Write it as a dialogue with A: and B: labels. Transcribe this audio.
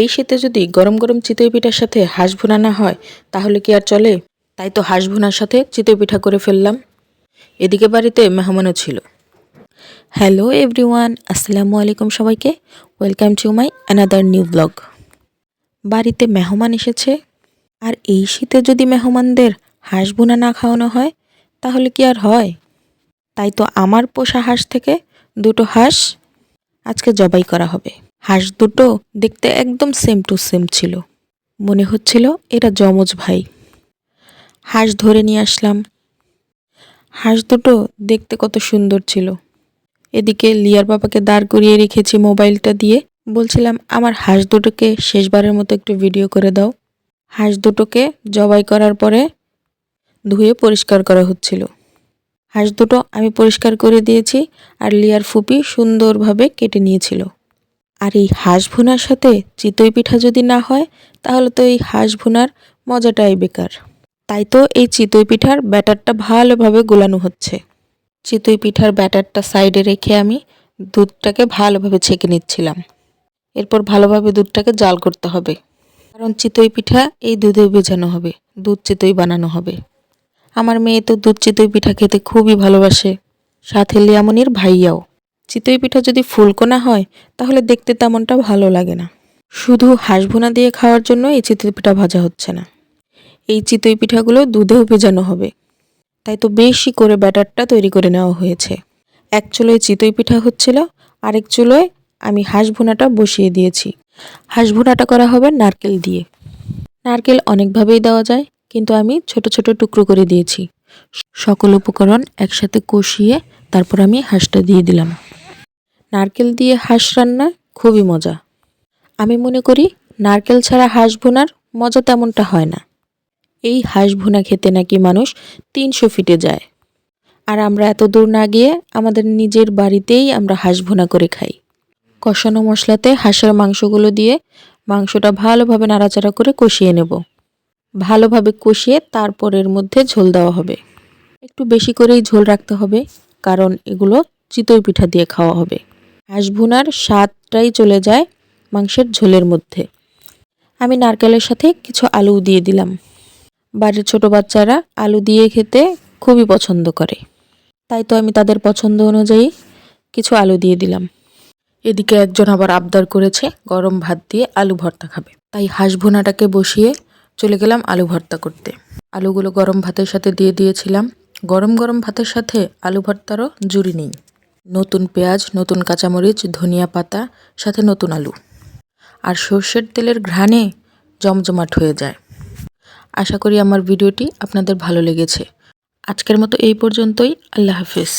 A: এই শীতে যদি গরম গরম চিতই পিঠার সাথে হাঁস ভুনা না হয়, তাহলে কি আর চলে? তাই তো হাঁস ভুনার সাথে চিতই পিঠা করে ফেললাম। এদিকে বাড়িতে মেহমানও ছিল। হ্যালো এভরিওয়ান, আসসালামু আলাইকুম সবাইকে। Welcome to my another new blog. বাড়িতে মেহমান এসেছে। আর এই শীতে যদি মেহমানদের হাঁস ভুনা না খাওয়ানো হয়, তাহলে কি আর হয়? তাই তো আমার পোষা হাঁস থেকে দুটো হাঁস আজকে জবাই করা হবে। হাঁস দুটো দেখতে একদম সেম টু সেম ছিল। মনে হচ্ছিল এরা যমজ ভাই। হাঁস ধরে নিয়ে আসলাম। হাঁস দুটো দেখতে কত সুন্দর ছিল। এদিকে লিয়ার বাবাকে দাঁড় করিয়ে রেখেছি মোবাইলটা দিয়ে। বলছিলাম, আমার হাঁস দুটোকে শেষবারের মতো একটু ভিডিও করে দাও। হাঁস দুটোকে জবাই করার পরে ধুয়ে পরিষ্কার করা হচ্ছিল। হাঁস দুটো আমি পরিষ্কার করে দিয়েছি আর লিয়ার ফুপি সুন্দরভাবে কেটে নিয়েছিল। আর এই হাঁস ভুনার সাথে চিতই পিঠা যদি না হয়, তাহলে তো এই হাঁস ভুনার মজাটাই বেকার। তাই তো এই চিতই পিঠার ব্যাটারটা ভালোভাবে গোলানো হচ্ছে। চিতই পিঠার ব্যাটারটা সাইডে রেখে আমি দুধটাকে ভালোভাবে ছেঁকে নিচ্ছিলাম। এরপর ভালোভাবে দুধটাকে জাল করতে হবে। কারণ চিতই পিঠা এই দুধে ভেজানো হবে, দুধ চিতই বানানো হবে। আমার মেয়ে তো দুধ চিতই পিঠা খেতে খুবই ভালোবাসে। সাথে লিয়ামনির ভাইয়াও। চিতই পিঠা যদি ফুলকো না হয়, তাহলে দেখতে তেমনটা ভালো লাগে না। শুধু হাঁস ভুনা দিয়ে খাওয়ার জন্য এই চিতই পিঠা ভাজা হচ্ছে না। এই চিতই পিঠাগুলো দুধেও ভেজানো হবে। তাই তো বেশি করে ব্যাটারটা তৈরি করে নেওয়া হয়েছে। এক চুলোয় চিতই পিঠা হচ্ছিল, আরেক চুলোয় আমি হাঁস ভুনাটা বসিয়ে দিয়েছি। হাঁস ভুনাটা করা হবে নারকেল দিয়ে। নারকেল অনেকভাবেই দেওয়া যায়, কিন্তু আমি ছোট ছোট টুকরো করে দিয়েছি। সকল উপকরণ একসাথে কষিয়ে তারপর আমি হাঁসটা দিয়ে দিলাম। নারকেল দিয়ে হাঁস রান্না খুবই মজা। আমি মনে করি নারকেল ছাড়া হাঁস ভুনার মজা তেমনটা হয় না। এই হাঁস ভুনা খেতে নাকি মানুষ তিনশো ফিটে যায়। আর আমরা এত দূর না গিয়ে আমাদের নিজের বাড়িতেই আমরা হাঁস ভুনা করে খাই। কষানো মশলাতে হাঁসের মাংসগুলো দিয়ে মাংসটা ভালোভাবে নাড়াচাড়া করে কষিয়ে নেব। ভালোভাবে কষিয়ে তারপর এর মধ্যে ঝোল দেওয়া হবে। একটু বেশি করেই ঝোল রাখতে হবে, কারণ এগুলো চিতই পিঠা দিয়ে খাওয়া হবে। হাঁস ভুনার স্বাদটাই চলে যায় মাংসের ঝোলের মধ্যে। আমি নারকেলের সাথে কিছু আলু দিয়ে দিলাম। বাড়ির ছোট বাচ্চারা আলু দিয়ে খেতে খুবই পছন্দ করে। তাই তো আমি তাদের পছন্দ অনুযায়ী কিছু আলু দিয়ে দিলাম। এদিকে একজন আবার আবদার করেছে, গরম ভাত দিয়ে আলু ভর্তা খাবে। তাই হাঁস ভুনাটাকে বসিয়ে চলে গেলাম আলু ভর্তা করতে। আলুগুলো গরম ভাতের সাথে দিয়ে দিয়েছিলাম। গরম গরম ভাতের সাথে আলু ভর্তারও জুড়ি নেই। নতুন পেঁয়াজ, নতুন কাঁচামরিচ, ধনিয়া পাতা, সাথে নতুন আলু। আর সর্ষের তেলের ঘ্রাণে জমজমাট হয়ে যায়। আশা করি আমার ভিডিওটি আপনাদের ভালো লেগেছে। আজকের মতো এই পর্যন্তই। আল্লাহ হাফিজ।